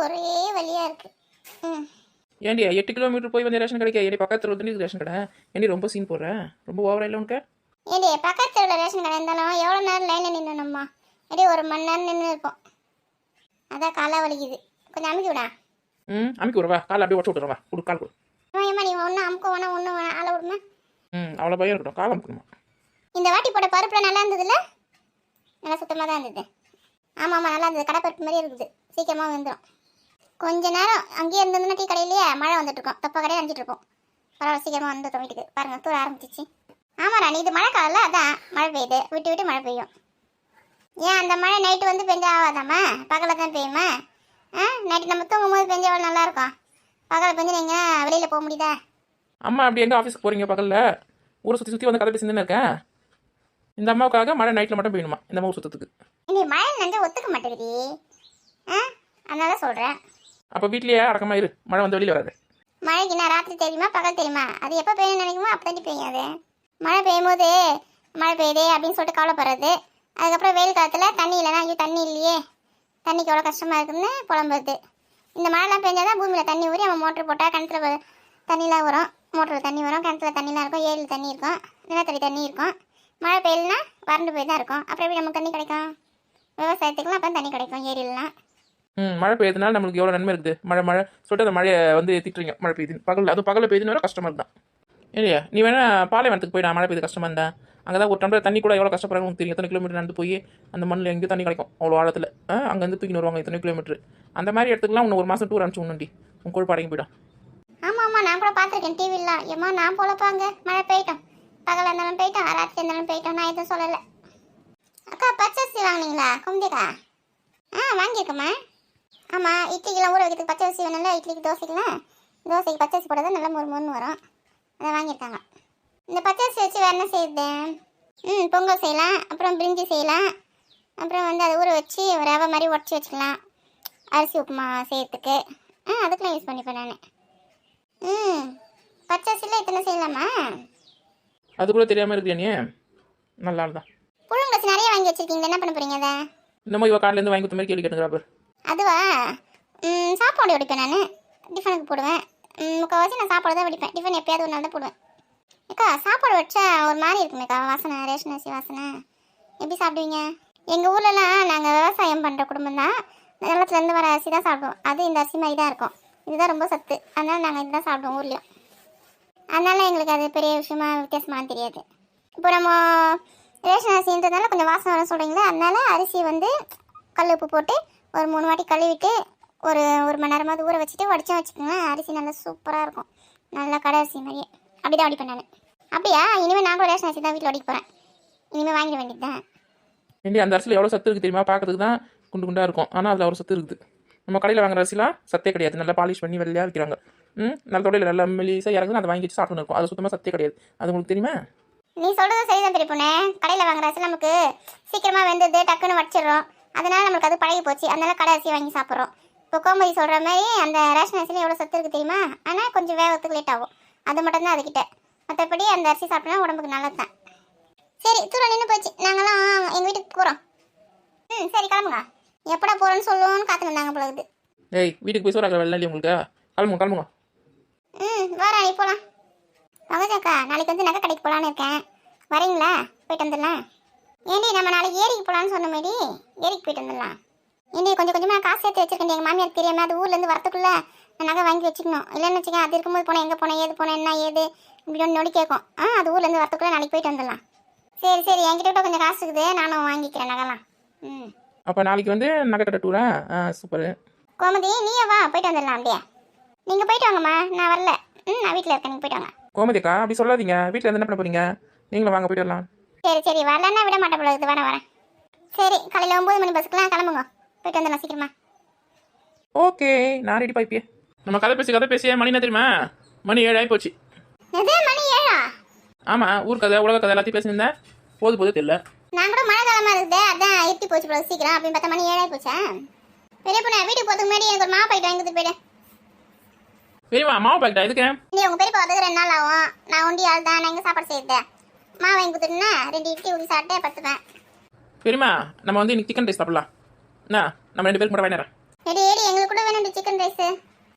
ஒரே வலியாக இருக்குது ம். ஏண்டி எட்டு கிலோமீட்டர் போய் வந்து ரேஷன் கிடைக்க? ஏடி பக்கத்தில் வந்து ரேஷன் கடை? ஏண்டி ரொம்ப சீன் போடுற? ரொம்ப ஓவரா இல்லை உனக்கு? ஏடி பக்கத்தில் உள்ள ரேஷன் கடை இருந்தாலும் எவ்வளோ நேரம் லைனில் நின்றுணும்மா ஏடி ஒரு மணி நேரம் நின்று இருப்போம். அதான் காலா வலிக்குது. கொஞ்சம் அமுக்கி விடா. ம் அமுக்கி விடுவா காலை அப்படியே உடச்சு விட்டுறவா கொடு கால் கொடு. ஏம்மா நீ ஒன்று அமுக்க வேணாம் ஒன்று வேணாம் ஆளை விடுமா? ம் அவ்வளோ பயம் இருக்கட்டும் கால் அமுக்கணுமா? இந்த வாட்டி போட்ட பருப்புல நல்லா இருந்ததுல்ல? நல்லா சுத்தமாக தான் இருந்தது. ஆமாம் ஆமாம் நல்லா இருந்தது. கடை பருப்பு மாதிரி இருக்குது சீக்கிரமாக வந்துடும் கொஞ்ச நேரம் அங்கேயே இருந்ததுன்னா டீ கடையிலேயே மழை வந்துட்டு இருக்கோம் தொப்பை கடையே அணிச்சிட்டு இருக்கோம் பரவாயில்ல சீக்கிரமாக வந்துட்டோம் வீட்டுக்கு பாருங்க தூர ஆரம்பிச்சிச்சு. ஆமாம் ராணி இது மழை காலம்ல அதான் மழை பெய்யுது. விட்டு விட்டு மழை பெய்யும். ஏன் அந்த மழை நைட்டு வந்து பெஞ்சா ஆகாதாம்மா? பகலில் தான் பெய்யுமா? ஆ நைட்டு நம்ம தூங்கும் போது பெஞ்சா எவ்வளோ நல்லா இருக்கும் பகலில் பெஞ்சு நீங்கள் வெளியில் போக முடியுதா? அம்மா அப்படி எங்கே ஆஃபீஸ்க்கு போகிறீங்க பக்கத்தில் ஊரை சுற்றி சுற்றி வந்து கதை பேசிட்டு இருக்கேன்? இந்த அம்மாவுக்காக மழை நைட்டில் மட்டும் பெய்யணுமா? இந்த அம்மா ஊர் சுத்தத்துக்கு. இந்த மழை நஞ்சா ஒத்துக்க மாட்டேங்குது. ஆ அதனால சொல்கிறேன் அப்போ வீட்லயே அடக்கமா இரு. மழை வந்து வெளியில் வராது. மழைக்கு நான் ராத்திரி தெரியுமா? பகல் தெரியுமா? அது எப்போ பெய்யும் நினைக்குமோ அப்போ தண்ணி பெய்யும் அது. மழை பெய்யும் போது மழை பெய்யுதே அப்படின்னு சொல்லிட்டு கவலைப்படுறது. அதுக்கப்புறம் வெயில் காலத்தில் தண்ணி இல்லைனா ஐயோ தண்ணி இல்லையே. தண்ணிக்கு எவ்வளோ கஷ்டமாக இருக்குன்னு புலம்புறது. இந்த மழைலாம் பெஞ்சாதான் பூமியில் தண்ணி ஊறி நம்ம மோட்டர் போட்டால் கிணத்துல தண்ணிலாம் வரும் மோட்டரில் தண்ணி வரும் கிணத்துல தண்ணிலாம் இருக்கும் ஏரியில் தண்ணி இருக்கும் நிலத்தடி தண்ணி இருக்கும். மழை பெய்யலனா வறண்டு போய் தான் இருக்கும். அப்புறம் எப்படி நமக்கு தண்ணி கிடைக்கும்? விவசாயத்துக்குலாம் அப்போ தண்ணி கிடைக்கும் ஏரியிலலாம். ம் மழை பெய்யுதுனால நம்மளுக்கு எவ்வளோ நன்மை இருக்குது? மழை மழை. சொல்லிட்டு அந்த மழையை வந்து திட்டுறீங்க மழை பெய்யுதுன்னு பகல் அதுவும் பகலில் பெய்யுதுன்னு வேற கஷ்டமாக இருந்தான் இல்லையா? நீ வேணா பாலைவனத்துக்கு போயிடா மழை பெய்யுது கஷ்டமாக இருந்தா. அங்கே தான் ஒரு டம்ளர் தண்ணி கூட எவ்வளோ கஷ்டப்படுறாங்க உங்களுக்கு தெரியும். எத்தனை கிலோமீட்டர் நடந்து போய் அந்த மண்ணில் எங்கேயும் தண்ணி கிடைக்கும் அவ்வளோ ஆழத்தில். அங்கேருந்து தூக்கின்னு வருவாங்க இத்தனை கிலோமீட்டர் அந்த மாதிரி இடத்துக்குலாம் ஒன்று ஒரு மாதம் டூர் அனுப்பிச்சு உண்ணுண்டி உன் கூட படங்கி போயிடும் ஆமாம் ஆமாம் நான் கூட பார்த்துருக்கேன் டிவிலாம் ஏமா நான் போலப்பாங்க மழை பெய்யட்டும். பகல் இருந்தாலும் போயிட்டோம் ராத்திரி இருந்தாலும் போயிட்டோம் நான் எதுவும் சொல்லலை. அக்கா பச்சரிசி வாங்கினீங்களா? குந்திக்கா ஆ வாங்கியிருக்கம்மா. ஆமாம் இட்லிக்கெல்லாம் ஊற வைக்கிறதுக்கு பச்சரிசி வேணும்ல இட்லிக்கு தோசைக்கெல்லாம் தோசைக்கு பச்சரிசி போட்டால் நல்லா மொறு மொறுன்னு வரும். அதை வாங்கியிருக்காங்க. இந்த பச்சரிசி வச்சு வேறு என்ன செய்யுது ம் பொங்கல் செய்யலாம் அப்புறம் பிரிஞ்சி செய்யலாம் அப்புறம் வந்து அதை ஊற வச்சு ரவை மாதிரி உடச்சி வச்சுக்கலாம். அரிசி உப்புமா செய்யறதுக்கு. ஆ அதுக்கெலாம் யூஸ் பண்ணிப்பேன் நான். ம் பச்சரிசியில் இத்தனை செய்யலாமா? அது கூட தெரியாமல் இருக்கிறியா நீ? நல்லா தான் புழுங்கலசி நிறைய வாங்கி வச்சிருக்கீங்க என்ன பண்ண போறீங்க அதை? இன்னமும் இவ காலையிலேருந்து வாங்கி கொடுத்த மாதிரி கேள்வி கேட்டுக்கிறா அதுவா? சாப்பாடு வடிப்பேன் நான். டிஃபனுக்கு போடுவேன். முக்கால்வாசி நான் சாப்பாடு தான் வடிப்பேன். டிஃபன் எப்பயாவது ஒரு நாள் தான் போடுவேன். அக்கா சாப்பாடு வச்சா ஒரு மாதிரி இருக்குமேக்கா வாசனை ரேஷன் அரிசி வாசனை. எப்படி சாப்பிடுவீங்க? எங்கள் ஊர்லலாம் நாங்கள் விவசாயம் பண்ணுற குடும்பம் தான். நிலத்துலேருந்து வர அரிசி தான் சாப்பிடுவோம். அது இந்த அரிசி மாதிரி தான் இருக்கும். இதுதான் ரொம்ப சத்து. அதனால் நாங்கள் இதுதான் சாப்பிடுவோம் ஊர்லேயும் அதனால் எங்களுக்கு அது பெரிய விஷயமா வித்தியாசமாக தெரியாது. இப்போ நம்ம ரேஷன் அரிசின்றதுனால கொஞ்சம் வாசனை வர சொல்கிறீங்களா அதனால அரிசி வந்து கல் உப்பு போட்டு ஒரு மூணு வாட்டி கழுவிட்டு ஒரு ஒரு மணி நேரமாவது ஊற வச்சுட்டு வடிச்சா வச்சுக்கோங்க. அரிசி நல்லா சூப்பராக இருக்கும். நல்லா கடை அரிசி மாதிரியே. அப்படி தான் வடிப்பேன் நான். அப்படியா? இனிமேல் நான் கூட ரேஷன் அரிசி தான் வீட்டில் வடிக்க போகிறேன் இனிமேல் வாங்கிட வேண்டியது தான். ஏண்டி அந்த அரிசியில் எவ்வளோ சத்து இருக்குது தெரியுமா? பார்க்கறதுக்கு தான் குண்டு குண்டாக இருக்கும். ஆனால் அதில் அவ்வளோ சத்து இருக்குது. நம்ம கடையில் வாங்குற அரிசிலாம் சத்தே கிடையாது. நல்லா பாலிஷ் பண்ணி வெள்ளையாக விற்கிறாங்க ம்? நல்ல தொடையில் நல்லா மெலிசாக இறங்குது அதை வாங்கி வச்சு சாப்பிட்டு இருக்கும். அது சுத்தமாக சத்தே கிடையாது. அது உங்களுக்கு தெரியுமா? நீ சொல்கிறது சரிதான் பெரிய பொண்ணு கடையில் வாங்குற அரிசி நமக்கு சீக்கிரமாக வெந்தது டக்குன்னு வடிச்சிடுறோம். அதனால நம்மளுக்கு அது பழகி போச்சு. அதனால கடை அரிசி வாங்கி சாப்பிட்றோம். இப்போ கோமதி சொல்கிற மாதிரி அந்த ரேஷன் அரிசியில் எவ்வளோ சத்து இருக்குது தெரியுமா? ஆனால் கொஞ்சம் வேகத்துக்கு லேட் ஆகும். அது மட்டும்தான் அதுக்கிட்ட மற்றபடி அந்த அரிசி சாப்பிட்டா உடம்புக்கு நல்லது தான் சரி தூரம் நின்று போச்சு. நாங்களாம் எங்கள் வீட்டுக்கு போகிறோம் ம் சரி கிளம்புங்க. எப்படா போகிறோன்னு காத்துட்டு இருந்தாங்க போல இருக்குது. ஏய் வீட்டுக்கு போய் சோறாக்கிற இல்லையா உங்களுக்கு? கிளம்புங்க கிளம்புங்க. ம் வரேன் நீ போகலாம் மகஜாக்கா நாளைக்கு வந்து நகை கடைக்கு போகலான்னு இருக்கேன். வரீங்களா? போயிட்டு வந்துடலாம். ஏண்டி நம்ம நாளைக்கு ஏரிக்கு போகலான்னு சொன்ன மாதிரி ஏரிக்கு போயிட்டு வந்துடலாம். ஏண்டி கொஞ்சம் கொஞ்சமாக காசு சேர்த்து வச்சிருக்கேன் எங்கள் மாமியார் தெரியாம அது ஊர்லேருந்து வரத்துக்குள்ளே நான் நகை வாங்கி வச்சுக்கணும். இல்லைன்னு வச்சுக்கேன் அது இருக்கும்போது போனேன் எங்கே போனேன் ஏது போனேன் என்ன ஏது இப்படி ஒன்று நொடி கேட்கும். ஆ அது ஊர்லேருந்து வரத்துக்குள்ளே நாளைக்கு போயிட்டு வந்துடலாம். சரி சரி என்கிட்ட கூட கொஞ்சம் காசு இருக்குது. நானும் வாங்கிக்கிறேன் நகைலாம். ம். அப்போ நாளைக்கு வந்து நகை டூரா ஆ சூப்பர் கோமதி நீயே வா போயிட்டு வந்துடலாம் அப்படியே. நீங்கள் போயிட்டு வாங்கம்மா நான் வரல. ம் நான் வீட்டில் இருக்கேன் நீங்கள் போயிட்டு வாங்க. கோமதிக்கா அப்படி சொல்லாதீங்க. வீட்டில் இருந்து என்ன பண்ண போறீங்க? நீங்களும் வாங்க போயிட்டு வரலாம். சரி சரி. வரலன்னா விட மாட்டேன் போல இருக்குது. வரேன் வரேன். சரி காலையில் ஒம்பது மணி பஸ்க்குலாம் கிளம்புங்க. போயிட்டு வந்துடலாம் சீக்கிரமா. ஓகே. நான் ரெடி பாய்ப்பியே நம்ம கதை பேசி கதை பேசியே மணி என்ன தெரியுமா? மணி ஏழு ஆகி போச்சு. எது? மணி ஏழா? ஆமாம் ஊர் கதை உலக கதை எல்லாத்தையும் பேசியிருந்தேன். போது போது தெரியல. நான் கூட மழை காலமாக இருக்குது. அதான் இருட்டி போச்சு போல சீக்கிரம். அப்படின்னு பார்த்தா மணி ஏழாയി போச்சா? பெரிய பொண்ணு வீட்டுக்கு போகிறதுக்கு முன்னாடி எனக்கு ஒரு மாவு பாக்கெட் வாங்கி கொடுத்து போயிடு. பெரியமா மாவு பாக்கிட்டா இதுக்கு நீ உங்கள் பெரியப்பா வரதுக்கு ரெண்டு நாள் ஆகும். நான் ஒண்டி ஆள் தான். நான் எங்கே சாப்பாடு செய்யுது மாவு வாங்கி கொடுத்துட்டுனா ரெண்டு இட்லி ஊற்றி சாப்பிட்டு பத்துப்பேன் பெரியமா நம்ம வந்து இன்னைக்கு சிக்கன் ரைஸ் சாப்பிடலாம். என்ன நம்ம ரெண்டு பேருக்கு மட்டும் வாங்கினறேன் எடி எடி எங்களுக்கு கூட வேணும் சிக்கன் ரைஸ்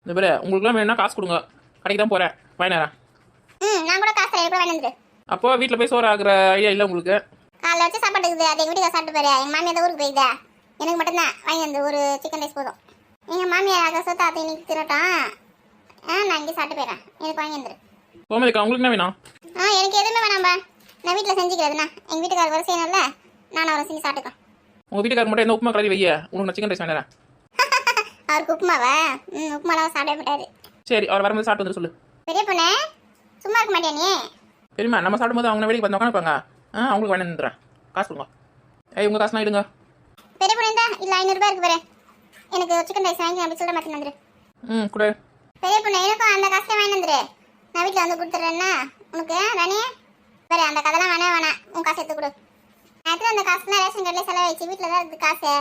இந்த பேர் உங்களுக்குலாம் வேணும்னா காசு கொடுங்க. கடைக்கு தான் போகிறேன் பயனரா ம் நான் கூட காசு தரேன் கூட வேணுந்துரு அப்போ வீட்டில் போய் சோறு ஆகுற ஐடியா இல்லை உங்களுக்கு? காலைல வச்சு சாப்பாடு இருக்குது. அது எங்கள் வீட்டுக்கு சாப்பிட்டு போறியா எங்கள் மாமியார் தான் ஊருக்கு போயிருதா எனக்கு மட்டும்தான். வாங்கி வந்து ஒரு சிக்கன் ரைஸ் போதும். எங்கள் மாமியார் ஆக சொத்து அதை இன்னைக்கு திரட்டும். ஆ நான் இங்கே சாப்பிட்டு போயிடுறேன். எனக்கு வாங்கி வந்துரு. கோமதிக்கா உங்களுக்கு என்ன வேணும்? ஆ எனக்கு எதுவுமே வேணாம்பா நான் வீட்டில் செஞ்சுக்கிறதுண்ணா. எங்கள் வீட்டுக்காரர் வர செய்யணும்ல நான் அவரை செஞ்சு சாப்பிட்டுக்கலாம் உங்கள் வீட்டுக்காரர் மட்டும் எந்த உப்புமா கலரி வைய? உங்களுக்கு நான் சிக்கன் ரைஸ் வேணாம் அவருக்கு உப்புமாவா? ம் உப்புமாலாம் சாப்பிட மாட்டாரு. சரி அவர் வரும்போது சாப்பிட்டு வந்து சொல்லு. பெரிய பொண்ணு சும்மா இருக்க மாட்டியா நீ? சரிம்மா நம்ம சாப்பிடும்போது அவங்க வேலைக்கு வந்து உட்காந்துப்பாங்க. ஆ அவங்களுக்கு தந்துடுறேன். காசு கொடுங்க. ஏய் உங்கள் காசுலாம் எடுங்க. பெரிய பொண்ணு இருந்தா இல்லை ஐநூறுரூபா இருக்கு பாரு. எனக்கு சிக்கன் ரைஸ் வாங்கி அப்படி சொல்ல மாட்டேன் வந்துரு. ம் கூட. பெரிய பொண்ணு எனக்கும் அந்த காசை வாங்கி வந்துரு. நான் வீட்டில் வந்து கொடுத்துட்றேன்னா உனக்கு ராணி? வேறு அந்த கதைலாம் வேணே வேணாம். உன் காசு எடுத்து கொடு. எடுத்து அந்த காசுலாம் ரேஷன் கடையில் செலவழிச்சு வீட்டில் தான் இருக்குது காசு.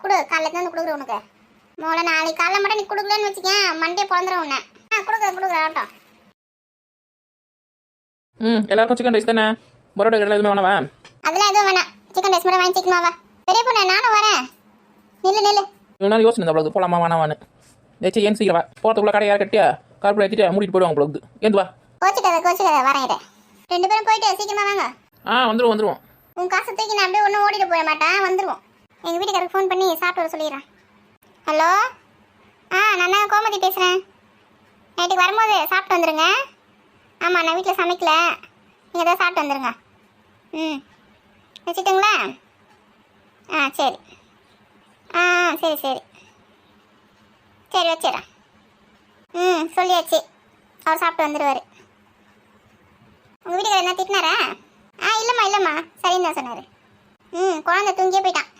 கொடு எடுத்து வந்து கொடுக்குறேன் உனக்கு. மோளை நாளைக்கு காலைல மட்டும் நீ கொடுக்கலன்னு வச்சுக்கேன். மண்டே பிறந்துடும் உன்னை. ஆ கொடுக்குறேன் கொடுக்குறேன் ஆகட்டும் ம் எல்லாருக்கும் சிக்கன் ரைஸ் தானே? பரோட்டா கடை எதுவுமே வேணாவா அதெல்லாம் எதுவும் வேணாம். சிக்கன் ரைஸ் மட்டும் வாங்கி சிக்கன் வா பெரிய பொண்ணு நானும் வரேன். நில்லு நில்லு. இவ்வளோ நாள் யோசனை அவ்வளோ போலாமா வேணாவான்னு ஏச்சு ஏன் சீக்கிரம் வா. போகிறதுக்குள்ள கடையை கட்டியா? கார்பில் ஏற்றிட்டு மூடிட்டு போயிடுவாங்க அவ்வளோ ஏந்து வா. கோச்சிக்காத கோச்சிக்காத வரேன். ரெண்டு பேரும் போயிட்டு சீக்கிரமா வாங்க. ஆ வந்துடுவோம் வந்துடுவோம் உன் காசை தூக்கி நான் அப்படியே ஒன்றும் ஓடிட்டு போயிட மாட்டேன். வந்துடுவோம் எங்கள் வீட்டுக்காரருக்கு ஃபோன் பண்ணி சாப்பிட்டு வர சொல்லிடுறேன். ஹலோ? ஆ நான் தான் கோமதி பேசுகிறேன் நைட்டுக்கு வரும்போது சாப்பிட்டு வந்துடுங்க ஆமாம் நான் வீட்டில் சமைக்கல. நீங்கள் தான் சாப்பிட்டு வந்துடுங்க ம். வச்சுட்டுங்களா? ஆ சரி. ஆ ஆ, சரி சரி. சரி வச்சிடறேன். ம் சொல்லியாச்சு. அவர் சாப்பிட்டு வந்துடுவார் உங்கள் வீட்டுக்கு என்ன திட்டினாரா? ஆ இல்லைம்மா இல்லைம்மா. சரின்னு தான் சொன்னார். ம் குழந்தை தூங்கியே போயிட்டான்.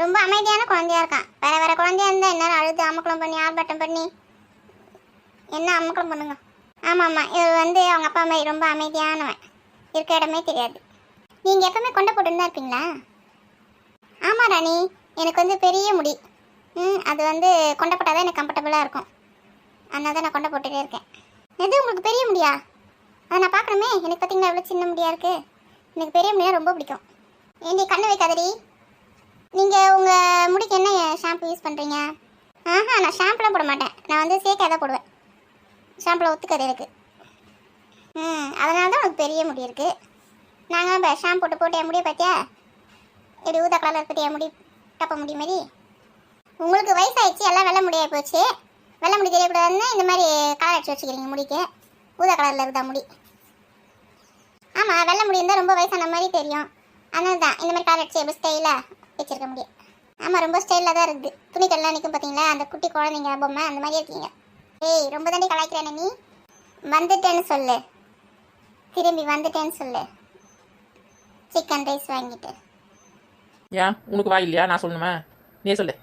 ரொம்ப அமைதியான குழந்தையா இருக்கான். வேற வேற குழந்தையா இருந்தால் என்ன அழுது அமக்கலம் பண்ணி ஆர்ப்பாட்டம் பண்ணி? என்ன அமக்கலம் பண்ணுங்க? ஆமாம் ஆமாம் இவர் வந்து அவங்க அப்பா மாதிரி ரொம்ப அமைதியானவன். இருக்க இடமே தெரியாது. நீங்கள் எப்பவுமே கொண்டை போட்டுன்னு தான் இருப்பீங்களா? ஆமாம் ராணி. எனக்கு வந்து பெரிய முடி. ம் அது வந்து கொண்டை போட்டால் தான் எனக்கு கம்ஃபர்டபுளாக இருக்கும். அதனால தான் நான் கொண்டை போட்டுகிட்டே இருக்கேன். எது உங்களுக்கு பெரிய முடியா? அதை நான் பார்க்கணுமே. எனக்கு பார்த்தீங்கன்னா எவ்வளோ சின்ன முடியா இருக்குது எனக்கு பெரிய முடியா ரொம்ப பிடிக்கும். ஏண்டி கண்ணு வைக்காதடி. நீங்கள் உங்கள் முடிக்கு என்ன ஷாம்பு யூஸ் பண்ணுறீங்க ஆஹா நான் ஷாம்புலாம் போட மாட்டேன். நான் வந்து சேர்க்காக தான் போடுவேன். ஷாம்புலாம் ஒத்துக்காது எனக்கு. ம் அதனால தான் உனக்கு பெரிய முடி இருக்குது நாங்கள் இப்போ ஷாம்பு போட்டு போட்டு என் முடியை பார்த்தியா? எப்படி ஊதா கலரில் இருக்குது என் முடி டப்ப முடி மாதிரி உங்களுக்கு வயசாகிடுச்சு எல்லாம் வெள்ளை முடியாகி போச்சு. வெள்ளை முடி தெரியக்கூடாதுன்னு இந்த மாதிரி கலர் அடிச்சு வச்சுக்கிறீங்க முடிக்கு. ஊதா கலரில் இருக்குதா முடி. ஆமாம் வெள்ளை முடி இருந்தால் ரொம்ப வயசான மாதிரி தெரியும். அதனால தான் இந்த மாதிரி கலர் அடிச்சு எப்படி ஸ்டைலாக வச்சுருக்க முடியும் ஆமாம் ரொம்ப ஸ்டைலாக தான் இருக்குது துணிக்கெல்லாம் நிற்கும் பார்த்தீங்களா அந்த குட்டி குழந்தைங்க பொம்மை அந்த மாதிரி இருக்கீங்க. ஏய் ரொம்ப தாண்டி கலாய்க்கிறேன் நீ? வந்துட்டேன்னு சொல்லு. திரும்பி வந்துட்டேன்னு சொல்லு. சிக்கன் ரைஸ் வாங்கிட்டு. ஏன்? உனக்கு வாய் இல்லையா? நான் சொல்லணுமா? நீ சொல்லு.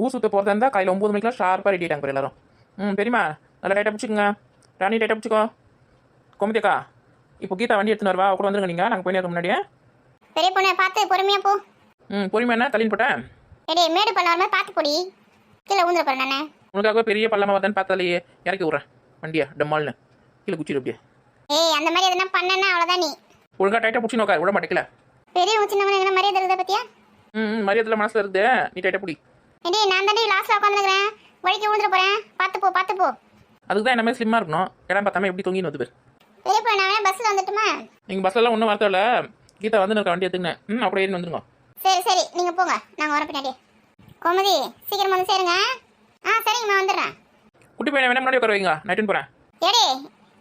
ஊர் சுத்த போகிறதா இருந்தால் காலையில் ஒம்பது மணிக்கெலாம் ஷார்ப்பாக ரெடி ஆகிட்டாங்க எல்லாரும். ம் தெரியுமா? நல்லா டைட்டாக பிடிச்சிக்கோங்க. ராணி டைட்டாக பிடிச்சிக்கோ. கோமதிக்கா இப்போ கீதா வண்டி எடுத்துன்னு வருவா. கூட வந்துருங்க நீங்கள் நாங்கள் போயிட்டு முன்னாடியே. பெரிய பொண்ணை பார்த்து பொறுமையாக போ. ம் பொறுமையா என்ன? தள்ளின்னு போட்டேன். எடே மேடு பண்ண மாதிரி பார்த்து போடி. கீழே ஊந்துட போகிறேன் நானே உனக்காக பெரிய பள்ளமாக வருதான்னு பார்த்தாலேயே இறக்கி விட்றேன். வண்டியா டம்மால்னு கீழே குச்சிடு அப்படியே. ஏய் அந்த மாதிரி எதனா பண்ணனா அவ்வளோதான் நீ. ஒழுங்கா டைட்டாக பிடிச்சி நோக்கா விட மாட்டேக்கல பெரியவங்க சின்னவங்க எதனா மரியாதை இருக்குதா பத்தியா? ம் மரியாதையில் மனசில் இருக்குது. நீ டைட்டாக பிடி. ஏடி நான் தாண்டி லாஸ்ட்ல உட்காந்துக்கிறேன் வழிக்கு விழுந்துட போறேன். பார்த்து போ பார்த்து போ. அதுக்கு தான் என்ன மாதிரி ஸ்லிம்மாக இருக்கணும். இடம் பார்த்தாம எப்படி தொங்கின்னு வந்து பேர். பெரிய பொண்ணு நான் வேணா பஸ்ல வந்துட்டுமா? நீங்கள் பஸ்லலாம் ஒன்றும் வரத்தே இல்லை கீதா வந்து இருக்க வண்டி எடுத்துக்கினேன். ம் அப்படியே ஏறி வந்துருங்க. சரி சரி நீங்க போங்க. நாங்க வர பின்னாடி கோமதி சீக்கிரம் வந்து சேருங்க. ஆ சரிங்கம்மா வந்துடுறேன். குட்டி பையனை வேணா முன்னாடி உட்கார வைங்க. நைட்டுன்னு போகிறேன் ஏடி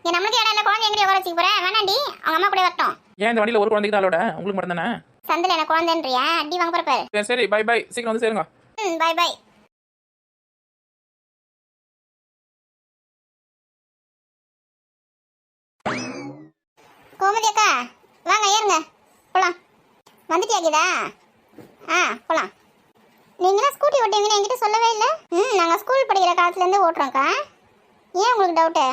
இங்க நம்மளுக்கு இடம் இல்லை குழந்தை எங்கடி உட்கார வச்சுக்க போறேன் வேணாண்டி அவங்க அம்மா கூட வரட்டும். ஏன் இந்த வண்டியில் ஒரு குழந்தைக்கு தான் அதோட உங்களுக்கு மட்டும் தானே சந்தில் எனக்கு குழந்தைன்றியா? அடி வாங்க போற பாரு. சரி பை பை சீக்கிரம் வந்து சேருங்க. ம் பை பை கோமதி அக்கா வாங்க ஏறுங்க. போலாம். வந்துட்டியா கீதா? ஆ போலாம். நீங்களாம் ஸ்கூட்டி ஓட்டுவீங்கன்னு என்கிட்ட சொல்லவே இல்லை. ம் நாங்கள் ஸ்கூல் படிக்கிற காலத்துலேருந்து ஓட்டுறோம்க்கா. ஏன் உங்களுக்கு டவுட்டு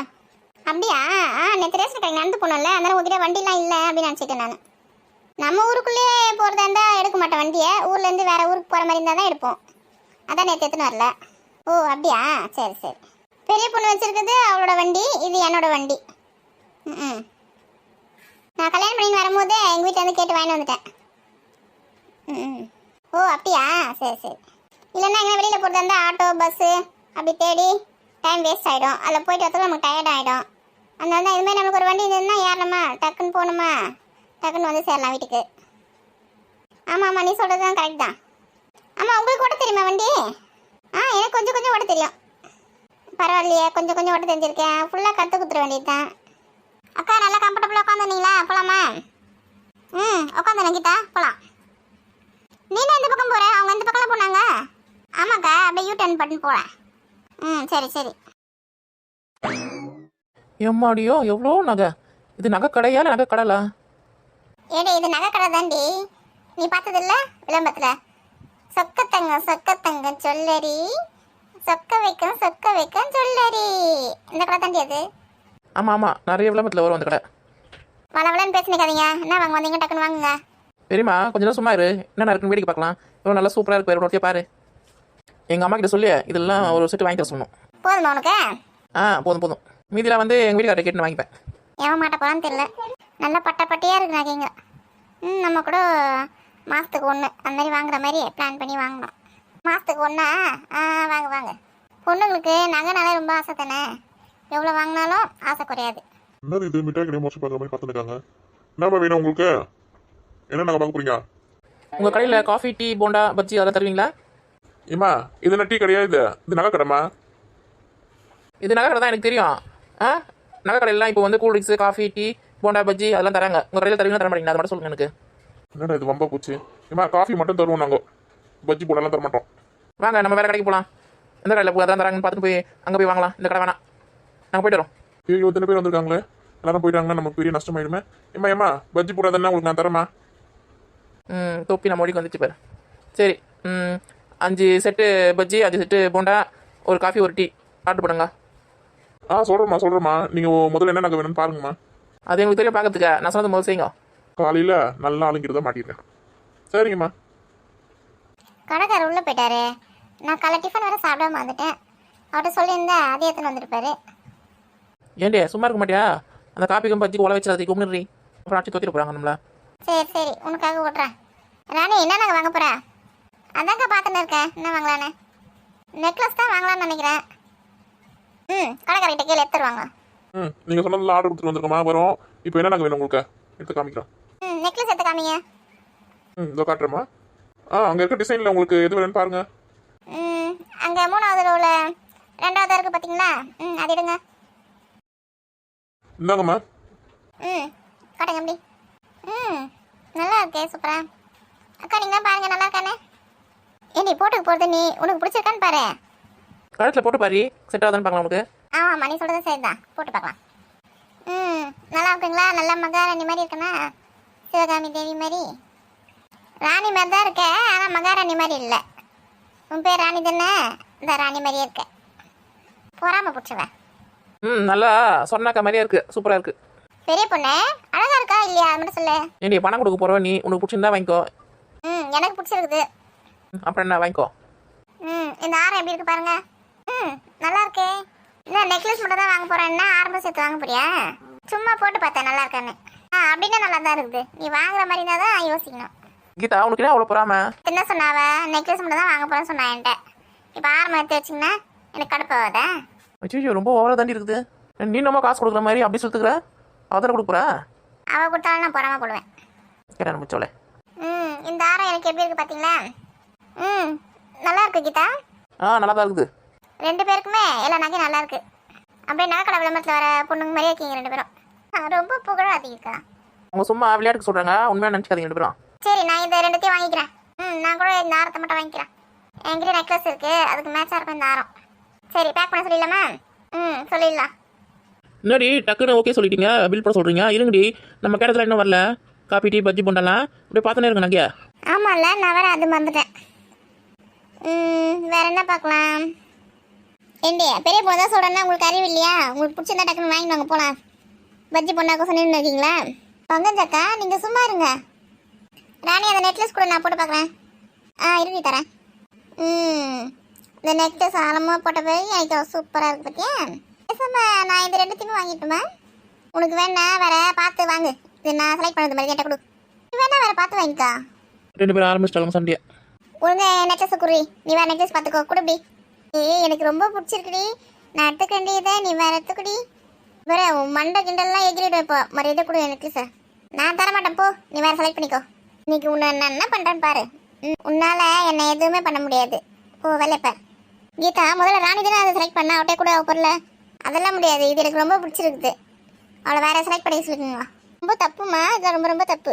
அப்படியா? ஆ நேற்று ரேஷன் கடைக்கு நடந்து போனோம்ல அதனால் உங்ககிட்ட வண்டிலாம் இல்லை அப்படின்னு நினச்சிட்டேன் நான். நம்ம ஊருக்குள்ளேயே போகிறதா இருந்தால் எடுக்க மாட்டோம் வண்டியை. ஊர்லேருந்து வேறு ஊருக்கு போகிற மாதிரி இருந்தால் தான் எடுப்போம். அதான் நேற்று எடுத்துன்னு வரல. ஓ அப்படியா? சரி சரி. பெரிய பொண்ணு வச்சுருக்குது அவளோட வண்டி இது என்னோட வண்டி. ம் ம். நான் கல்யாணம் பண்ணி வரும்போது எங்கள் வீட்டில் வந்து கேட்டு வாங்கி வந்துட்டேன். ம் ஓ அப்படியா? சரி சரி. இல்லைன்னா எங்கே வெளியில் போகிறதா இருந்தால் ஆட்டோ பஸ்ஸு அப்படி தேடி டைம் வேஸ்ட் ஆகிடும் அதில் போயிட்டு வரதுக்கு நமக்கு டயர்ட் ஆகிடும் அதனால தான் இதுமாதிரி நமக்கு ஒரு வண்டி இருந்ததுன்னா ஏறணுமா? டக்குன்னு போகணுமா? டக்குன்னு வந்து சேரலாம் வீட்டுக்கு. ஆமாம் ஆமாம் நீ சொல்கிறது தான் கரெக்ட் தான். ஆமாம் உங்களுக்கு ஓட்ட தெரியுமா வண்டி? ஆ எனக்கு கொஞ்சம் கொஞ்சம் ஓட்ட தெரியும். பரவாயில்லையே கொஞ்சம் கொஞ்சம் ஓட்ட தெரிஞ்சிருக்கேன். ஃபுல்லாக கற்றுக் கொடுத்துட வேண்டியது தான் அக்கா நல்லா கம்ஃபர்டபுளாக உட்காந்துருந்தீங்களா? போகலாமா ம் உட்காந்து நங்கிட்டா போகலாம் நீ தான் இந்த பக்கம் போற? அவங்க இந்த பக்கம்லாம் போனாங்க? ஆமாக்கா அப்படியே யூ டர்ன் பண்ணி போகிறேன் ம் சரி சரி. எம்மாடியோ எவ்வளோ நகை? இது நகை கடையா இல்லை நகை கடலா? ஏடி இது நகை கடை தாண்டி நீ பார்த்தது இல்ல விளம்பரத்தில் சொக்கத்தங்க சொக்கத்தங்க சொல்லடி. சொக்க வைக்கும் சொக்க வைக்கும் சொல்லடி. இந்த கடை தாண்டி அது. ஆமாம் ஆமாம் நிறைய விளம்பரத்தில் வரும் அந்த கடை. வளவலன்னு பேசினிக்காதீங்க. என்ன வாங்க வந்தீங்க டக்குன்னு வாங்குங்க. பெரியம்மா கொஞ்ச நேரம் சும்மா இரு. என்ன இருக்குன்னு வேடிக்கை பார்க்கலாம். இவ்வளோ நல்லா சூப்பராக இருக்கு வேறு ஒருத்தைய பாரு. எங்கள் அம்மா கிட்ட சொல்லி இதெல்லாம் ஒரு செட்டு வாங்கி தர சொல்லணும். போதுமா உனக்கு? ஆ போதும் போதும். மீதியில் வந்து எங்கள் வீட்டுக்காரரை கேட்டு வாங்கிப்பேன். எவன் மாட்ட போகிறான்னு தெரியல. நல்லா பட்ட பட்டையாக இருக்கு நகைங்க. ம் நம்ம கூட மாதத்துக்கு ஒன்று அந்த மாதிரி வாங்குற மாதிரி பிளான் பண்ணி வாங்கணும். மாதத்துக்கு ஒன்றா ஆ வாங்க வாங்க. பொண்ணுங்களுக்கு நகைனாலே ரொம்ப ஆசை தானே? எவ்வளோ வாங்கினாலும் ஆசை குறையாது. என்னது இது? மிட்டாய் கடை மோசம் பார்க்குற மாதிரி பார்த்துருக்காங்க என்னப்பா வேணும் உங்களுக்கு? என்ன நாங்கள் பார்க்க போறீங்க? உங்கள் கடையில் காஃபி டீ போண்டா பஜ்ஜி அதெல்லாம் தருவீங்களா? ஏம்மா இது என்ன டீ கடையா இது? இது நகை கடைமா இது நகை கடை தான் எனக்கு தெரியும். ஆ? நகை கடையிலாம் இப்போ வந்து cool drinks coffee tea bonda bajji அதெல்லாம் தராங்க. உங்கள் கடையில் தருவீங்களா தர மாட்டீங்களா? அதை மட்டும் சொல்லுங்கள் எனக்கு. என்னடா இது வம்பா போச்சு? ஏம்மா காஃபி மட்டும் தருவோம் நாங்கள் பஜ்ஜி போடலாம் தர மாட்டோம் வாங்க நம்ம வேறு கடைக்கு போகலாம் எந்த கடையில் போய் அதான் தராங்கன்னு பார்த்துட்டு போய் அங்கே போய் வாங்கலாம். இந்த கடை வேணாம். நாங்கள் போயிட்டு வரோம். ஐயோ இத்தனை பேர் வந்திருக்காங்களே. எல்லாரும் போயிட்டாங்கன்னா நமக்கு பெரிய நஷ்டமாயிடுமே. ஏம்மா ஏம்மா பஜ்ஜி போடாதுன்னா உங்களுக்கு நான் தரேம்மா. ம் தொப்பி நம்ம மொழிக்கு வந்துச்சு பாரு. சரி ம் அஞ்சு செட்டு பஜ்ஜி அஞ்சு செட்டு போண்டா ஒரு காஃபி ஒரு டீ. ஆர்டர் பண்ணுங்க ஆ சொல்கிறேம்மா சொல்கிறேம்மா நீங்கள் முதல்ல என்ன நகை வேணும்னு பாருங்கம்மா. அது எங்களுக்கு தெரியும் பார்க்கறதுக்கு? நான் சொன்னது முதல் செய்யுங்க. காலையில் நல்லா ஆளுங்கிறத மாட்டிருக்கேன் சரிங்கம்மா. கடைக்காரர் உள்ளே போயிட்டாரு. நான் காலை டிஃபன் வேறு சாப்பிடாம வந்துட்டேன். அவர்கிட்ட சொல்லியிருந்தேன் அதே எடுத்துன்னு வந்திருப்பாரு? ஏண்டி சும்மா இருக்க மாட்டியா? அந்த காப்பிக்கும் பஜ்ஜிக்கு உழ வச்சு அதை கும்பிடுறி அப்புறம் அடிச்சு தோத்திட்டு போகிறாங்க நம்மள. சரி சரி உனக்காக ஓட்டுறேன் ராணி என்ன நாங்கள் வாங்க போகிறேன் அதாங்க பார்த்துன்னு இருக்கேன். என்ன வாங்கலான்னு? நெக்லஸ் தான் வாங்கலாம்னு நினைக்கிறேன். ம் கடைக்காரர்கிட்ட கீழே எடுத்துருவாங்க ம் நீங்கள் சொன்னதில் ஆர்டர் கொடுத்துட்டு வந்திருக்கோமா வரோம். இப்போ என்ன நகை வேணும் உங்களுக்கு? எடுத்து காமிக்கிறோம் ம் நெக்லஸ் எடுத்து காமிங்க. ம் இதோ காட்டுறேம்மா. ஆ அங்கே இருக்க டிசைனில் உங்களுக்கு எது வேணும்னு பாருங்கள் ம் அங்கே மூணாவது ரோவில் ரெண்டாவது இருக்குது பார்த்தீங்களா ம் அது எடுங்க. இந்தாங்கம்மா. ம் காட்டுங்க எப்படி ம் நல்லா இருக்கே சூப்பரா. அக்கா நீங்கள் பாருங்க நல்லா இருக்கானே ஏண்டி போட்டுக்கு போகிறது நீ? உனக்கு பிடிச்சிருக்கான்னு பாரு. கழுத்தில் போட்டு பாரு செட் ஆகுதான்னு பார்க்கலாம் உங்களுக்கு ஆமாம் மணி சொல்கிறது சரி தான் போட்டு பார்க்கலாம். ம் நல்லா இருக்குங்களா நல்ல மகாராணி மாதிரி இருக்குண்ணா சிவகாமி தேவி மாதிரி? ராணி மாதிரி தான் இருக்க ஆனால் மகாராணி மாதிரி இல்லை. உன் பேர் ராணி தானே? இந்த ராணி மாதிரியே இருக்க. பொறாம பிடிச்சவன் ம் நல்லா சொன்னாக்க மாதிரியே இருக்குது சூப்பராக இருக்குது பெரிய பொண்ணு அழகா இருக்கா இல்லையா? அது மட்டும் சொல்லு. ஏண்டி பணம் கொடுக்க போகிறோம் நீ உனக்கு பிடிச்சிருந்தா வாங்கிக்கோ. ம் எனக்கு பிடிச்சிருக்குது. ம், அப்புறம் என்ன வாங்கிக்கோ. ம் இந்த ஆரம் எப்படி இருக்கு பாருங்க. ம் நல்லா இருக்கே. என்ன நெக்லஸ் மட்டும் தான் வாங்க போறேன்னா ஆரம்பம் சேர்த்து வாங்க போறியா? சும்மா போட்டு பார்த்தேன் நல்லா இருக்கான்னு. ஆ அப்படின்னா நல்லா தான் இருக்குது. நீ வாங்குற மாதிரி இருந்தால் தான் யோசிக்கணும். கீதா உனக்கு என்ன அவ்வளோ பொறாம? என்ன சொன்னாவ? நெக்லஸ் மட்டும் தான் வாங்க போறேன்னு சொன்னா என்கிட்ட. இப்போ ஆரம்பம் எடுத்து வச்சிங்கன்னா எனக்கு கடுப்பாவதா ஐயோ ரொம்ப ஓவராக தாண்டி இருக்குது. நீ நம்ம காசு கொடுக்குற மாதிரி அப்படி சொல்லிட்டுக்கிற அவதான கொடுக்க போகிறா அவ கொடுத்தாலும் நான் பொறாம போடுவேன். கேட்டேன் முச்சோலே ம் இந்த ஆரம் எனக்கு எப்படி இருக்கு பார்த்தீங்களா ம் நல்லா இருக்கு கீதா? ஆ நல்லா தான் இருக்குது. ரெண்டு பேருக்குமே எல்லா நகையும் நல்லா இருக்கு. அப்படியே நகைக்கடை விளம்பரத்தில் வர பொண்ணுங்க மாதிரியே இருக்கீங்க ரெண்டு பேரும். ஆ, ரொம்ப புகழாதீங்கக்கா அவங்க சும்மா விளையாட்டுக்கு சொல்கிறாங்க உண்மையாக நினச்சிக்காதீங்க ரெண்டு பேரும். சரி நான் இந்த ரெண்டுத்தையும் வாங்கிக்கிறேன். ம் நான் கூட இந்த ஆரத்தை மட்டும் வாங்கிக்கிறேன். என்கிட்ட நெக்லஸ் இருக்கு. அதுக்கு மேட்சாக இருக்கும் இந்த ஆரம். சரி பேக் பண்ண சொல்லிடலாமா? ம் சொல்லிடலாம். என்னடி டக்குன்னு ஓகே சொல்லிட்டீங்க. பில் போட சொல்கிறீங்க இருங்கடி நம்ம கேட்டதில் இன்னும் வரல. காப்பி டீ பஜ்ஜி போண்டலாம் அப்படியே பார்த்துனே இருங்க நகையா ஆமாம்ல நான் வேற அது மறந்துட்டேன். வேற என்ன பார்க்கலாம்? ஏண்டி பெரிய பொண்ணு தான் சொல்கிறேன்னா உங்களுக்கு அறிவு இல்லையா? உங்களுக்கு பிடிச்சிருந்தா டக்குன்னு வாங்க போகலாம் பஜ்ஜி பொண்ணாக்க சொன்னீங்கன்னு இருக்கீங்களா பங்கஞ்சக்கா நீங்கள் சும்மா இருங்க. ராணி அந்த நெக்லஸ் கூட நான் போட்டு பார்க்குறேன். ஆ இருக்கு தரேன். ம். இந்த நெக்லஸ் ஆழமாக போட்ட பிறகு எனக்கு சூப்பராக இருக்கு பார்த்தியா பேசாம நான் இந்த ரெண்டுத்தையுமே வாங்கிட்டுமா? உனக்கு வேணா வேற பார்த்து வாங்கு. இது நான் செலக்ட் பண்ணது மாதிரி கேட்ட கொடு. வேணா வேற பார்த்து வாங்கிக்கா. ரெண்டு பேரும் ஆரம்பிச்சிட்டாலும் சண்டையா. ஒழுங்கா நெக்லஸ் குறி நீ வேற நெக்லஸ் பார்த்துக்கோ. குடுப்பி ஏய் எனக்கு ரொம்ப பிடிச்சிருக்குடி. நான் எடுத்துக்க வேண்டியதை நீ வேற எடுத்துக்கடி. வேற உன் மண்டை கிண்டல்லாம் எகிரிடும் இப்போ. மரியாதை கொடு என் நெக்லஸை நான் தர மாட்டேன் போ. நீ வேற செலக்ட் பண்ணிக்கோ. இன்னைக்கு உன்னை நான் என்ன பண்ணுறேன்னு பாரு. உன்னால என்னை எதுவுமே பண்ண முடியாது. ஓ வெள்ளைப்ப கீதா முதல்ல ராணி தானே அதை செலக்ட் பண்ணா? அவட்டே கூட அவ பொருளை. அதெல்லாம் முடியாது. இது எனக்கு ரொம்ப பிடிச்சிருக்குது. அவளை வேற செலக்ட் பண்ணி சொல்லுங்களா ரொம்ப தப்புமா இது ரொம்ப ரொம்ப தப்பு.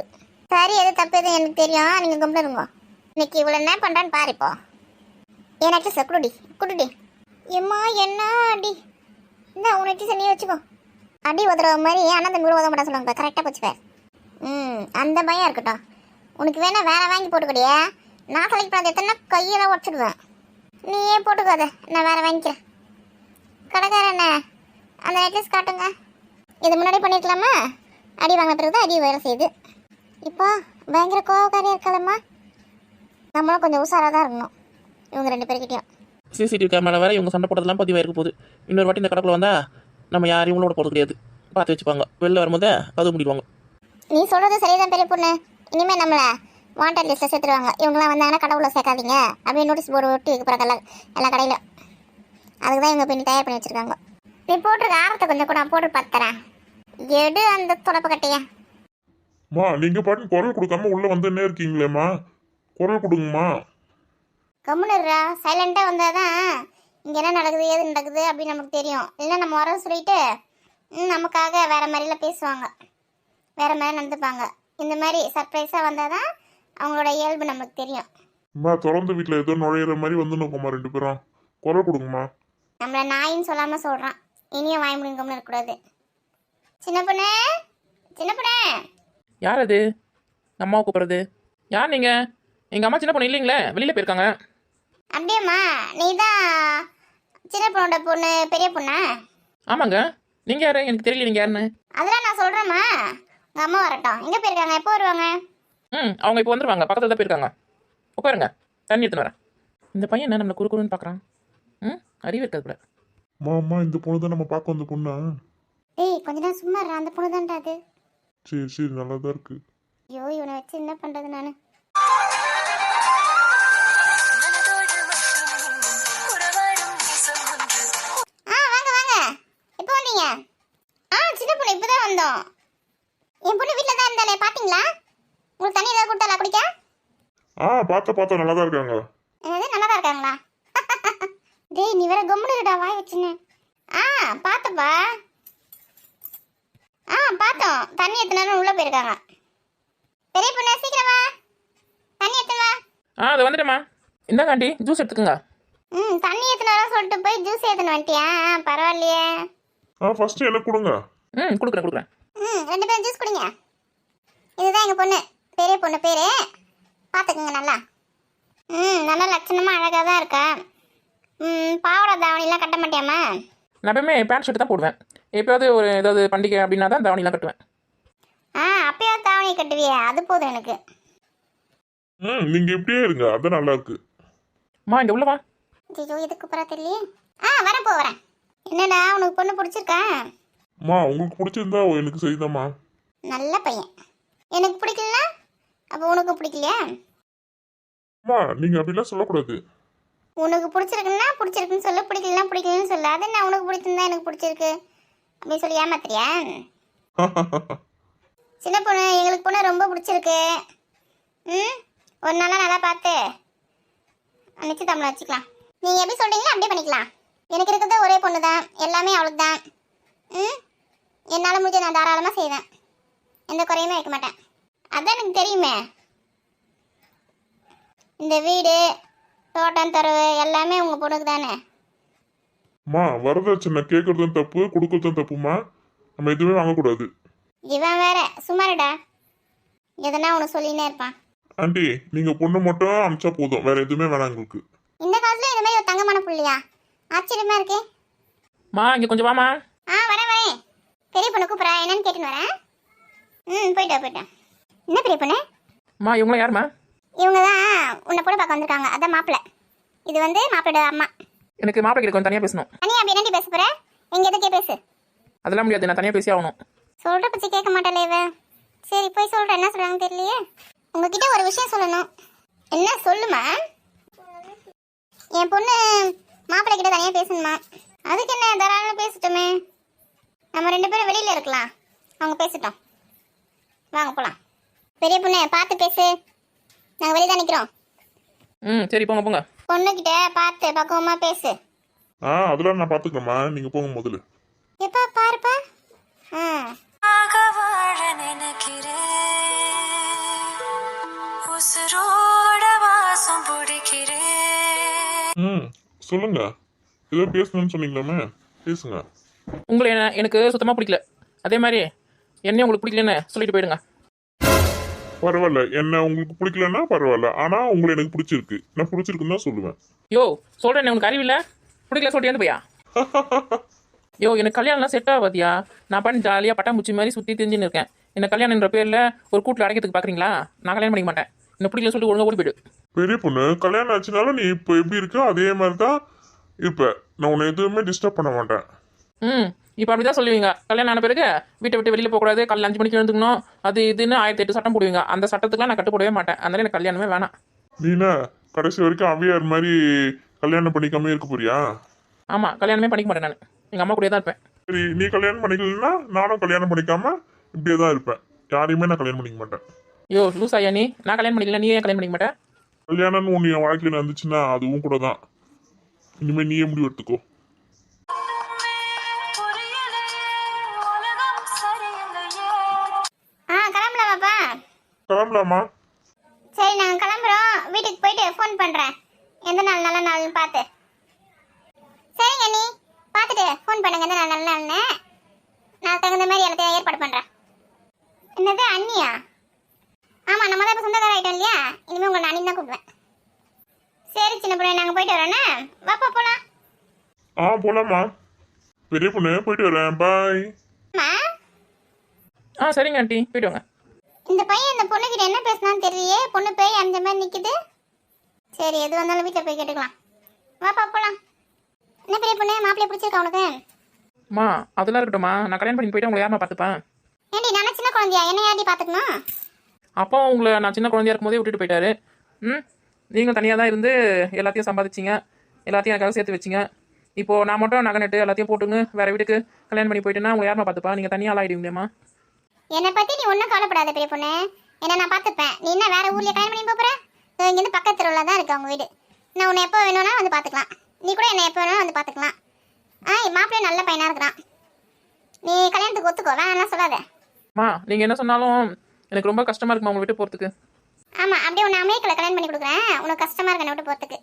சரி எது தப்பு எது எனக்கு தெரியும். நீங்கள் கும்பிடுங்க இன்னைக்கு இவ்வளோ என்ன பண்ணுறான்னு பாரு இப்போ. எனக்கு சார் குடுடி. குடுடி. எம்மா என்ன அடி? இந்த உனக்கு சனியை வச்சுக்கோ. அடி உதற மாதிரி ஆனால் தம்பி கூட உதவ மாட்டா சொல்லுவாங்க கரெக்டாக வச்சுப்பேன் ம் அந்த பயம் இருக்கட்டும். உனக்கு வேணா வேற வாங்கி போட்டுக்கூடிய. நான் செலக்ட் பண்ணது எத்தனை கையெல்லாம் உடச்சிடுவேன். நீயே போட்டுக்காத நான் வேற வாங்கிக்கிறேன். கடைக்காரண்ணே அந்த நெக்லஸ் காட்டுங்க. இது முன்னாடி பண்ணியிருக்கலாமா அடி வாங்கின பிறகு தான் அடி வேலை செய்யுது. இப்போ பயங்கர கோவக்காரியாக இருக்காளம்மா. நம்மளும் கொஞ்சம் உஷாராக தான் இருக்கணும். இவங்க ரெண்டு பேர்கிட்டயும். சிசிடிவி கேமரா வேற இவங்க சண்டை போட்டதெல்லாம் பதிவாயிருக்க போகுது. இன்னொரு வாட்டி இந்த கடைக்குள்ள வந்தா நம்ம யாரையும் இவங்களோட போகிறது கிடையாது. பார்த்து வச்சுப்பாங்க. வெளில வரும்போது கதவு முடிடுவாங்க. நீ சொல்கிறது சரிதான் பெரிய பொண்ணு. இனிமேல் நம்மளை வாண்டட் லிஸ்ட்டில் சேர்த்துருவாங்க. இவங்களாம் வந்தாங்கன்னா கடவுளை சேர்க்காதீங்க. அப்படின்னு நோட்டீஸ் போர்டு ஒட்டி வைக்க போகிறாங்க எல்லா எல்லா கடையிலும். அதுக்கு தான் இவங்க பின்னி தயார் பண்ணி வச்சுருக்காங்க. நீ போட்டிருக்க ஆரத்தை கொஞ்சம் கூட நான் போட்டு பார்த்துறேன் எடு அந்த தொடப்பு கட்டைய. மா நீங்க பாட்டு குரல் கொடுக்காம உள்ள வந்துன்னே இருக்கீங்களேம்மா. குரல் கொடுங்கம்மா. கம்முனுறா சைலண்டாக வந்தால் தான் இங்கே என்ன நடக்குது ஏது நடக்குது அப்படின்னு நமக்கு தெரியும். இல்லை நம்ம வர சொல்லிட்டு நமக்காக வேற மாதிரிலாம் பேசுவாங்க. வேற மாதிரி நடந்துப்பாங்க. இந்த மாதிரி சர்ப்ரைஸாக வந்தால் தான் அவங்களோட இயல்பு நமக்கு தெரியும். அம்மா திறந்த வீட்டில் ஏதோ நுழையிற மாதிரி வந்து நோக்கம்மா ரெண்டு பேரும். குரல் கொடுங்கம்மா. நம்மளை நாயின்னு சொல்லாமல் சொல்கிறான் இனியும் வாய் முடியும் கம்முன்னு இருக்கக்கூடாது. சின்ன பொண்ணு? சின்ன பொண்ணு? யார் அது? அம்மாவை கூப்பிட்றது. யார் நீங்கள் எங்கள் அம்மா சின்ன பொண்ணு இல்லைங்களே வெளியில் போயிருக்காங்க. அப்படியேம்மா நீ தான் சின்ன பொண்ணோட பொண்ணு பெரிய பொண்ணா? ஆமாங்க. நீங்கள் யார்? எனக்கு தெரியல நீங்கள் யாருன்னு. அதெல்லாம் நான் சொல்கிறேம்மா உங்கள் அம்மா வரட்டும். எங்கே போயிருக்காங்க? எப்போ வருவாங்க? ம் அவங்க இப்போ வந்துருவாங்க. பக்கத்தில் தான் போயிருக்காங்க. உட்காருங்க. தண்ணி எடுத்துன்னு வரேன். இந்த பையன் என்ன நம்மளை குறு குறுன்னு பார்க்குறான்? ம் அறிவு இருக்காது கூட அம்மா அம்மா இந்த பொண்ணு தான் நம்ம பார்க்க வந்த பொண்ணா? ஏய் கொஞ்ச நேரம் சும்மா இருடா, அந்த பொண்ணு தான்டா அது. சரி சரி. நல்லா தான் இருக்கு. ஐயோ இவனை வச்சு என்ன பண்றது நானு? ஆ வாங்க வாங்க. எப்போ வந்தீங்க? ஆ சின்ன பொண்ணு இப்பதான் வந்தோம். என் பொண்ணு வீட்டில் தான் இருந்தாலே பாத்தீங்களா? உங்களுக்கு தண்ணி ஏதாவது கொடுத்தாலா குடிக்க? ஆ பார்த்த பார்த்தா நல்லா தான் இருக்காங்க. என்னது நல்லா தான் இருக்காங்களா? டேய் நீ வேற கம்முடுடா வாய் வச்சுன்னு. ஆ பார்த்தப்பா. ஆ பார்த்தோம். தண்ணி எத்தனை உள்ள போயிருக்காங்க. பெரிய பொண்ணு சீக்கிரம் வா. தண்ணி எத்தனை வா. ஆ அதை வந்துடுமா இந்தாங்க ஆண்டி ஜூஸ் எடுத்துக்கோங்க. ம் தண்ணி எத்தனை வர சொல்லிட்டு போய் ஜூஸ் ஏத்தன வந்துட்டியா? ஆ, பரவாயில்லையே. ஆ ஃபர்ஸ்ட் எனக்கு கொடுங்க. ம் கொடுக்குறேன் கொடுக்குறேன். ம் ரெண்டு பேரும் ஜூஸ் குடிங்க. இதுதான் எங்கள் பொண்ணு. பெரிய பொண்ணு பேர். பார்த்துக்குங்க நல்லா. ம் நல்லா லட்சணமாக அழகாக தான் இருக்கா. ம் பாவாடை தாவணிலாம் கட்ட மாட்டியாம்மா? நான் எப்பவுமே பேண்ட் ஷர்ட் தான் போடுவேன். எப்போயாவது ஒரு ஏதாவது பண்டிகை அப்படின்னா தான் தாவணிலாம் கட்டுவேன். ஆ அப்பயே தாவணி கட்டுவியே. அது போதும் எனக்கு. ம் நீங்க இப்படியே இருங்க. அதான் நல்லா இருக்கு. மா இங்கே உள்ளவா ஐயோ இதுக்கு அப்புறம் தெரியலையே? ஆ வரேன் போ வரேன். என்னடா உனக்கு பொண்ணு பிடிச்சிருக்கா? அம்மா உங்களுக்கு பிடிச்சிருந்தா எனக்கு சரிதாம்மா நல்ல பையன். எனக்கு பிடிக்கலனா அப்போ உனக்கு பிடிக்கலையா? அம்மா நீங்க அப்படிலாம் சொல்லக்கூடாது. உனக்கு பிடிச்சிருக்குன்னா பிடிச்சிருக்குன்னு சொல்லு பிடிக்கலனா பிடிக்கலன்னு சொல்லு. அது என்ன உனக்கு பிடிச்சிருந்தா எனக்கு பிடிச்சிருக்கு? அப்படின்னு சொல்லி ஏமாத்துறியா? சின்ன பொண்ணு எங்களுக்கு பொண்ணு ரொம்ப பிடிச்சிருக்கு. ம்? ஒரு நாளாக நல்லா பார்த்து. நிச்சயதாமலை வச்சுக்கலாம். நீங்கள் எப்படி சொல்கிறீங்களோ அப்படியே பண்ணிக்கலாம். எனக்கு இருக்கிறது ஒரே பொண்ணு தான் எல்லாமே அவளுக்கு தான் ம்? என்னால் முடிஞ்ச நான் தாராளமாக செய்வேன். எந்த குறையுமே வைக்க மாட்டேன். அதான் எனக்கு தெரியுமே. இந்த வீடு தோட்டம் தரவு எல்லாமே உங்கள் பொண்ணுக்கு தானே? அம்மா வரதட்சணை கேட்கறதும் தப்பு கொடுக்கறதும் தப்புமா நம்ம எதுவுமே வாங்கக்கூடாது. இவன் வேற சுமாருடா எதனா ஒன்று சொல்லினே இருப்பான். ஆண்டி நீங்க பொண்ணு மட்டும் அனுப்பிச்சா போதும். வேற எதுவுமே வேணாம் எங்களுக்கு. இந்த காலத்துல இந்த மாதிரி ஒரு தங்கமான புள்ளியா? ஆச்சரியமா இருக்கே. மா இங்கே கொஞ்சம் வாமா ஆ வரேன் வரேன். பெரிய பொண்ணு கூப்பிட்றா. என்னன்னு கேட்டுன்னு வரேன். ம் போயிட்டா போயிட்டேன் என்ன பெரிய பொண்ணு? மா இவங்களாம் யாருமா இவங்க தான் உன்னை பொண்ணு பார்க்க வந்திருக்காங்க. அதான் மாப்பிள்ளை. இது வந்து மாப்பிள்ளோட அம்மா. எனக்கு மாப்பிள்ளை கொஞ்சம் தனியாக பேசணும். அண்ணி அப்படி என்னடி பேச போற? எங்க எதுக்கே பேசு. அதெல்லாம் முடியாது நான் தனியாக பேசி ஆகணும். சொல்ற பத்தி கேட்க மாட்டாளே இவ. சரி போய் சொல்ற. என்ன சொல்றாங்க தெரியலையே. உங்ககிட்ட ஒரு விஷயம் சொல்லணும். என்ன சொல்லுமா? என் பொண்ணு மாப்பிள்ளை கிட்ட தனியாக பேசணுமா? அதுக்கு என்ன தாராளம் பேசட்டுமே? நம்ம ரெண்டு பேரும் வெளியில் இருக்கலாம். அவங்க பேசட்டும். வாங்க போகலாம் பெரிய பொண்ணு பார்த்து பேசு. நாங்கள் வெளியே தான் நிற்கிறோம் ம் சரி போங்க போங்க. பொண்ணுக்கிட்ட பார்த்து பக்குவமாக பேசு. ஆ அதெல்லாம் நான் பார்த்துக்கிறேம்மா நீங்கள் போங்க முதல்ல. எப்போ பாருப்பா. ஆ. ஆக வாழ நினைக்கிறேன் உசுரோட வாசம் பிடிக்கிறேன் ம் சொல்லுங்க. ஏதோ பேசணும்னு சொன்னீங்களாமே? பேசுங்க. உங்களை என்ன- எனக்கு சுத்தமாக பிடிக்கல. அதே மாதிரி என்னையும் உங்களுக்கு பிடிக்கலன்னு சொல்லிட்டு போயிடுங்க. பரவாயில்ல. என்ன உங்களுக்கு பிடிக்கலன்னா பரவாயில்ல. ஆனா உங்களை எனக்கு பிடிச்சிருக்கு. நான் பிடிச்சிருக்குன்னு தான் சொல்லுவேன். யோ சொல்கிறேன் உனக்கு அறிவில்ல பிடிக்கல சொல்லிட்டு போயா? யோ எனக்கு கல்யாணம்லாம் செட் ஆகாதியா? நான் பண்ணி ஜாலியாக பட்டாம்பூச்சி மாதிரி சுற்றி தெரிஞ்சுன்னு இருக்கேன். என்ன கல்யாணம்ன்ற பேரில் ஒரு கூட்டில் அடைக்கிறதுக்கு பார்க்குறீங்களா நான் கல்யாணம் பண்ணிக்க மாட்டேன். என்ன பிடிக்கல சொல்லிட்டு ஒழுங்கா ஓடி போயிடு. பெரிய பொண்ணு கல்யாணம் ஆச்சுனாலும் நீ இப்போ எப்படி இருக்கோ? அதே மாதிரி தான் இருப்ப நான் உன்னை எதுவுமே டிஸ்டர்ப் பண்ண மாட்டேன். ம். இப்போ அப்படி தான் சொல்லுவீங்க. கல்யாணம் ஆன பிறகு வீட்டை விட்டு வெளியில் போகக்கூடாது. காலைல அஞ்சு மணிக்கு எழுந்துக்கணும். அது இதுன்னு ஆயிரத்தி எட்டு சட்டம் போடுவீங்க. அந்த சட்டத்துக்குலாம் நான் கட்டுப்படவே மாட்டேன். அதனால எனக்கு கல்யாணமே வேணாம். நீ என்ன கடைசி வரைக்கும் அவ்வியார் மாதிரி கல்யாணம் பண்ணிக்காம இருக்க போறியா? ஆமாம் கல்யாணமே பண்ணிக்க மாட்டேன் நான். எங்கள் அம்மா கூடயே தான் இருப்பேன். சரி நீ கல்யாணம் பண்ணிக்கலன்னா நானும் கல்யாணம் பண்ணிக்காம இப்படியே தான் இருப்பேன். யாரையுமே நான் கல்யாணம் பண்ணிக்க மாட்டேன். யோ லூஸ் ஐயா நீ. நான் கல்யாணம் பண்ணிக்கல நீ ஏன் கல்யாணம் பண்ணிக்க மாட்டேன் கல்யாணம்னு ஒன்று என் வாழ்க்கையில் வந்துச்சுன்னா அதுவும் கூட தான் இனிமேல் நீயே முடிவு எடுத்துக்கோ. கிளம்பலாமா சரி நாங்கள் கிளம்புறோம். வீட்டுக்கு போயிட்டு ஃபோன் பண்ணுறேன் எந்த நாள் நல்ல நாள்னு பார்த்து. சரிங்க நீ பார்த்துட்டு ஃபோன் பண்ணுங்க எந்த நாள் நல்ல நாள்னு. நான் தகுந்த மாதிரி எல்லாத்தையும் ஏற்பாடு பண்ணுறேன் என்னது அண்ணியா? ஆமாம் நம்ம தான் இப்போ சொந்தக்கார ஆகிட்டோம் இல்லையா? இனிமேல் உங்களை அண்ணி தான் கூப்பிடுவேன். சரி சின்ன பொண்ணு நாங்கள் போயிட்டு வரோண்ணே வாப்பா போகலாம் ஆ போலாமா பெரிய பொண்ணு போயிட்டு வரேன். பாய் அம்மா? ஆ சரிங்க ஆண்டி. போயிட்டு வாங்க. பொண்ணுக்கிட்ட என்ன பேசினான்னு தெரியலையே. பொண்ணு பேய் அந்த மாதிரி நிற்குது சரி எது வந்தாலும் வீட்டில் போய் கேட்டுக்கலாம். வாப்பா போகலாம் என்ன பெரிய பொண்ணு? மாப்பிள்ளைய பிடிச்சிருக்கா உனக்கு? அம்மா அதெல்லாம் இருக்கட்டும்மா. நான் கல்யாணம் பண்ணி போயிட்டு உங்களை யாருமா பார்த்துப்பேன்? ஏண்டி நான் சின்ன குழந்தையா? என்ன யாடி பார்த்துக்கணும்? அப்பா உங்களை நான் சின்ன குழந்தையா இருக்கும்போதே விட்டுட்டு போயிட்டாரு. ம்? நீங்கள் தனியாக தான் இருந்து எல்லாத்தையும் சம்பாதிச்சிங்க. எல்லாத்தையும் எனக்காக சேர்த்து வச்சிங்க. இப்போ நான் மட்டும் நகை நட்டு எல்லாத்தையும் போட்டுங்க. வேற வீட்டுக்கு கல்யாணம் பண்ணி போயிட்டேன்னா உங்களை யாருமா பார்த்துப்பா? நீங்கள் தனியாக ஆளாயிடுவீங்களேம்மா. என்னை பற்றி நீ ஒன்றும் கவலைப்படாத பெரிய பொண்ணு. என்ன நான் பார்த்துப்பேன். நீ என்ன வேற ஊர்லயே கல்யாணம் பண்ணி போற? இங்கேருந்து பக்கத்து தெருவில் தான் இருக்கு அவங்க வீடு. நான் உன்னை எப்போ வேணும்னா வந்து பார்த்துக்கலாம். நீ கூட என்னை எப்போ வேணாலும் வந்து பார்த்துக்கலாம். ஆ மாப்பிள்ளை நல்ல பையனாக இருக்கிறான். நீ கல்யாணத்துக்கு ஒத்துக்கோ வேணாம் சொல்லாத. அம்மா நீங்கள் என்ன சொன்னாலும் எனக்கு ரொம்ப கஷ்டமாக இருக்குமா உங்களை விட்டு போகிறதுக்கு ஆமாம் அப்படியே உன்னை அமெரிக்காவில் கல்யாணம் பண்ணி கொடுக்குறேன். உனக்கு கஷ்டமாக இருக்கு என்னை விட்டு போகிறதுக்கு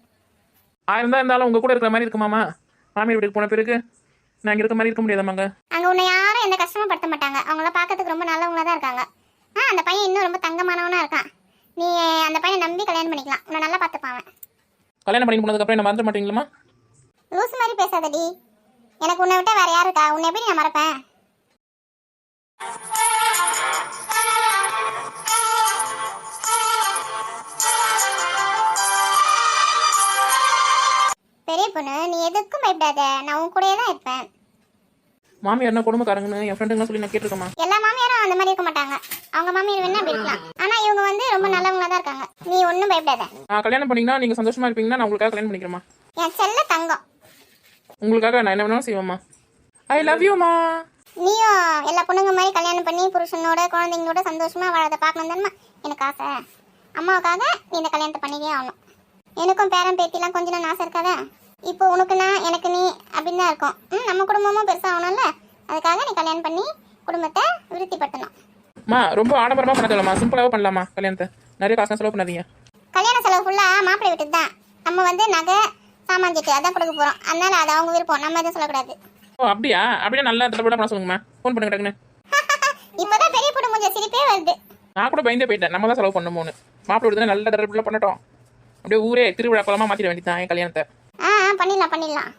ஆயிரம் தான் இருந்தாலும் உங்கள் கூட இருக்கிற மாதிரி இருக்குமாம்மா மாமியார் வீட்டுக்கு போன பிறகு நான் இங்கே இருக்க மாதிரி இருக்க முடியாதாம்மாங்க? அங்கே உன்னை யாரும் எந்த கஷ்டமும் படுத்த மாட்டாங்க. அவங்களாம் பார்க்கறதுக்கு ரொம்ப நல்லவங்களா தான் இருக்காங்க. ஆ அந்த பையன் இன்னும் ரொம்ப தங்கமானவனா இருக்கான். நீ அந்த பையனை நம்பி கல்யாணம் பண்ணிக்கலாம். உன்னை நல்லா பார்த்துப்பான் அவன். கல்யாணம் பண்ணி போனதுக்கப்புறம் என்ன மறந்துட மாட்டீங்களாம்மா லூசு மாதிரி பேசாதடி. எனக்கு உன்னை விட்டா வேற யார் இருக்கா? உன்னை எப்படி நான் மறப்பேன்? பெரிய பொண்ணு நீ எதுக்கும் பயப்படாத. நான் உன் கூடயே தான் இருப்பேன். மாமியார் என்ன குடும்பக்காரங்கன்னு என் ஃப்ரெண்டுங்க சொல்லி நான் கேட்டிருக்கேம்மா. எல்லா மாமியாரும் அந்த மாதிரி இருக்க மாட்டாங்க. அவங்க மாமியார் வேணா அப்படி இருக்கலாம் ஆனா இவங்க வந்து ரொம்ப நல்லவங்களா தான் இருக்காங்க. நீ ஒன்றும் பயப்படாத. நான் கல்யாணம் பண்ணிங்கன்னா நீங்கள் சந்தோஷமா இருப்பீங்கன்னா நான் உங்களுக்காக கல்யாணம் பண்ணிக்கிறேம்மா. என் செல்ல தங்கம். உங்களுக்காக நான் என்ன வேணாலும் செய்வேம்மா. ஐ லவ் யூம்மா நீயும் எல்லா பொண்ணுங்க மாதிரி கல்யாணம் பண்ணி புருஷனோட குழந்தைங்களோட சந்தோஷமா வாழறத பார்க்கணும் தானே எனக்கு ஆசை. அம்மாவுக்காக நீ இந்த கல்யாணத்தை பண்ணிக்கே ஆகணும். எனக்கும் பேரன் பேத்திலாம் கொஞ்ச நாள் ஆசை இருக்காதா? இப்போ உனக்கு நான் எனக்கு நீ அப்படின்னு தான் இருக்கும். ம் நம்ம குடும்பமும் பெருசாக ஆகணும்ல அதுக்காக நீ கல்யாணம் பண்ணி குடும்பத்தை விருத்திப்படுத்தணும். அம்மா ரொம்ப ஆடம்பரமாக பண்ண தேவையில்லம்மா சிம்பிளாகவே பண்ணலாமா கல்யாணத்தை. நிறைய காசு செலவு பண்ணாதீங்க. கல்யாண செலவு ஃபுல்லாக மாப்பிள்ளை வீட்டுக்கு தான். நம்ம வந்து நகை சாமான் சீட்டு அதான் கொடுக்க போகிறோம் அதனால அது அவங்க விருப்பம். நம்ம எதுவும் சொல்லக்கூடாது. ஓ அப்படியா? அப்படியே நல்லா தடவை பண்ண சொல்லுங்கம்மா. ஃபோன் பண்ணுங்க டக்குன்னு. இப்போதான் பெரிய பொண்ணு கொஞ்சம் சிரிப்பே வருது. நான் கூட பயந்தே போயிட்டேன். நம்ம தான் செலவு பண்ணணும்னு மாப்பிள்ளை விடுதலை நல்ல தடவை பண்ணட்டும். அப்படியே ஊரே திருவிழா குளமாக மாற்றிட வேண்டியதான் என் கல்யாணத்தை. ஆ பண்ணிடலாம் பண்ணிடலாம்.